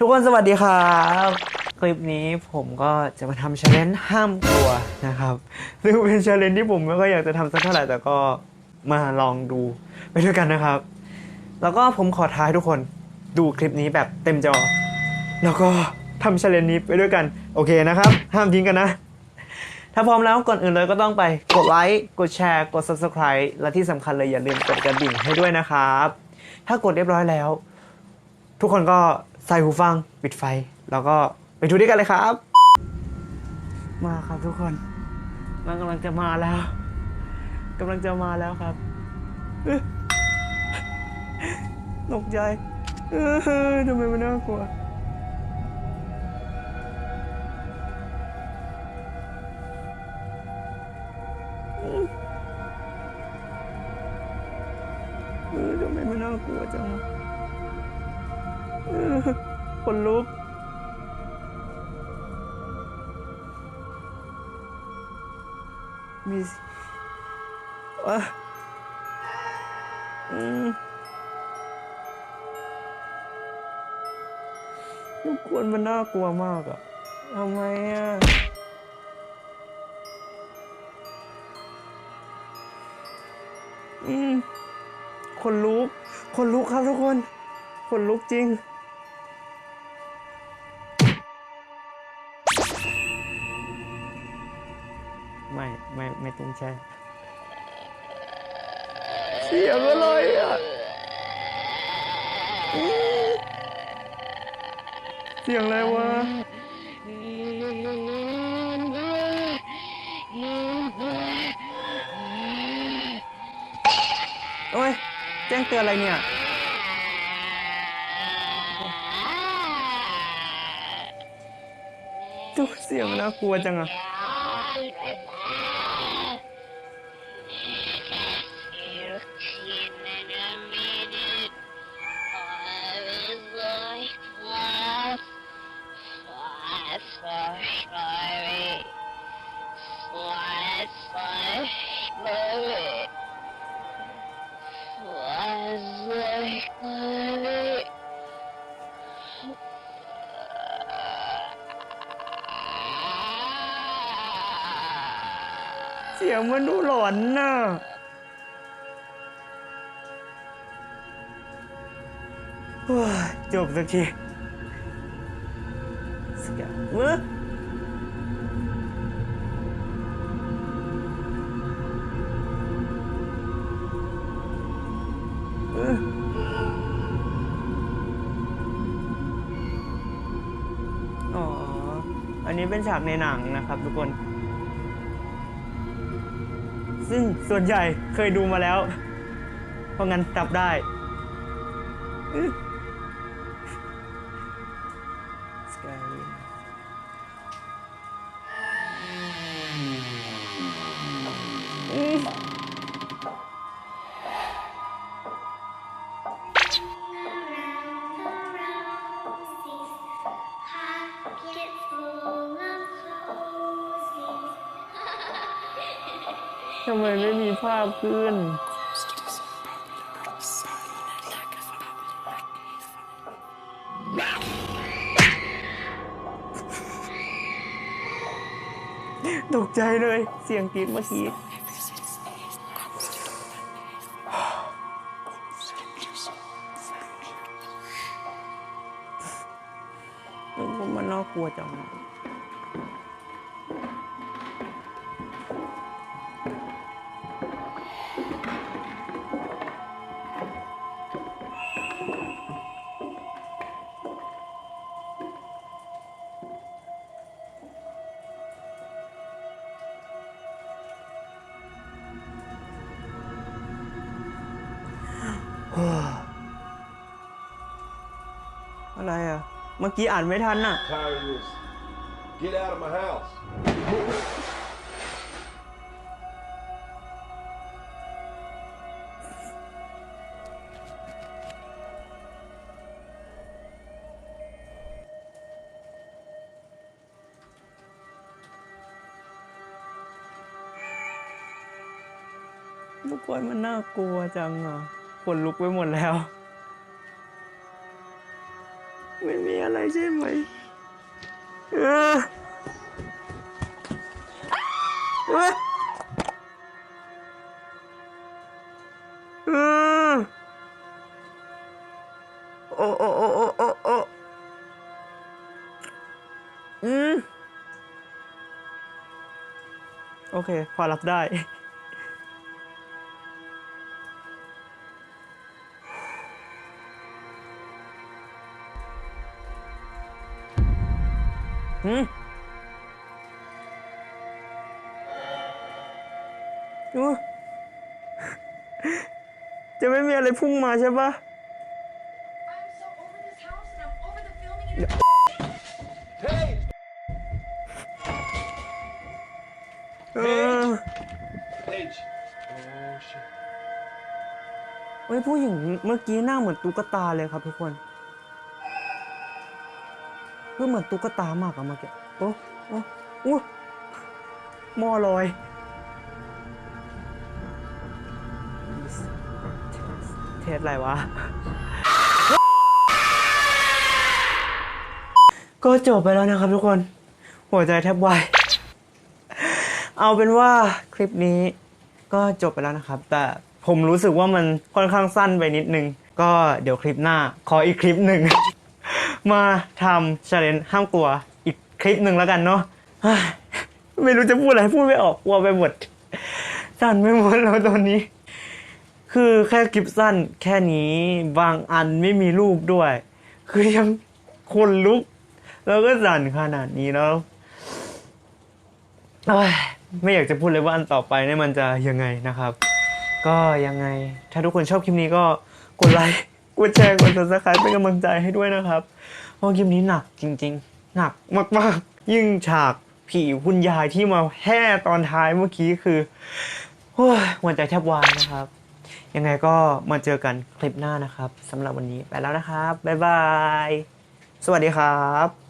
ทุกคนสวัสดีครับ คลิปนี้ผมก็จะมาทำช l เลน g e ห้ามกลัวนะครับ ซึ่งเป็นช l เลน g e ที่ผมไม่ค่อยอยากจะทำสักเท่าไหร่แต่ก็มาลองดูไปด้วยกันนะครับ แล้วก็ผมขอท้ายทุกคนดูคลิปนี้แบบเต็มจอ แล้วก็ทำช l เลน g e นี้ไปด้วยกัน โอเคนะครับ ห้ามทิ้งกันนะ ถ้าพร้อมแล้วก่อนอื่นเลยก็ต้องไปกดไลค์กดแชร์กด subscribe และที่สำคัญเลยอย่าลืมกดกระดิ่งให้ด้วยนะครับ ถ้ากดเรียบร้อยแล้ว ทุกคนก็ ใส่หูฟังปิดไฟ แล้วก็ไปดูด้วยกันเลยครับ มาครับทุกคนมันกำลังจะมาแล้วกำลังจะมาแล้วครับตกใจทำไมมันน่ากลัวทำไมมันน่ากลัวจัง คนลุก มีสิเอะอืมทุกคนมันน่ากลัวมากอะทำไมอะอืมคนลุก คนลุกครับทุกคน คนลุกจริง ใช่ เสียงอะไรอะอื้อเสียงอะไรวะ โอ้ย แจ้งเตือนอะไรเนี่ยทุกเสียงน่ากลัวจังอะ เสียงมันดูหลอนน่ะจบสักทีสกาเมื่อเอออ๋ออันนี้เป็นฉากในหนังนะครับทุกคน ซึ่งส่วนใหญ่เคยดูมาแล้ว เพราะงั้นจับได้อื้อ Scary ทำไมไม่มีภาพขึ้น ตกใจเลยเสียงกรีดเมื่อกี้ มันน่ากลัวจัง อะไรอะ เมื่อกี้อ่านไม่ทันอะ Tired of this. Get out of my house. ทุกคนมันน่ากลัวจังอะ ขนลุกไปหมดแล้ว ไม่มีอะไรใช่ไหมเออเออเออโอ้โอ้โอ้โอ้โอ้โอ้อืม โอเค พอรับได้ หืมอู้จะไม่มีอะไรพุ่งมาใช่ปะ I'm so over this house and I'm over the filming and Hey! เออ Paige. Oh, shit. เฮ้ยผู้หญิงเมื่อกี้หน้าเหมือนตุ๊กตาเลยครับทุกคน เพื่อเหมือนตุ๊กตามากอะเมื่อกี้โอ้โอ้โอ้หม้อลอยเทสอะไรวะ ก็จบไปแล้วนะครับทุกคน หัวใจแทบวาย เอาเป็นว่าคลิปนี้ก็จบไปแล้วนะครับ แต่ผมรู้สึกว่ามันค่อนข้างสั้นไปนิดนึง ก็เดี๋ยวคลิปหน้า ขออีกคลิปหนึ่ง มาทำชาเลนจ์ห้ามกลัวอีกคลิปหนึ่งแล้วกันเนาะไม่รู้จะพูดอะไรพูดไม่ออกกลัวไปหมดสั่นไปหมดแล้วตอนนี้ คือแค่คลิปสั้นแค่นี้บางอันไม่มีรูปด้วย คือยังคนลุก แล้วก็สั่นขนาดนี้แล้วไม่อยากจะพูดเลยว่าอันต่อไปเนี่ยมันจะยังไงนะครับ ก็ยังไงถ้าทุกคนชอบคลิปนี้ก็กดไลค์ กดแชร์กด subscribe เป็นกำลังใจให้ด้วยนะครับเพราะเกมนี้หนักจริง ๆ หนักมากๆ ยิ่งฉากผีคุณยายที่มาแห่ตอนท้ายเมื่อกี้คือหัวใจแทบวายนะครับ ยังไงก็มาเจอกันคลิปหน้านะครับสำหรับวันนี้ไปแล้วนะครับ บ๊ายบาย สวัสดีครับ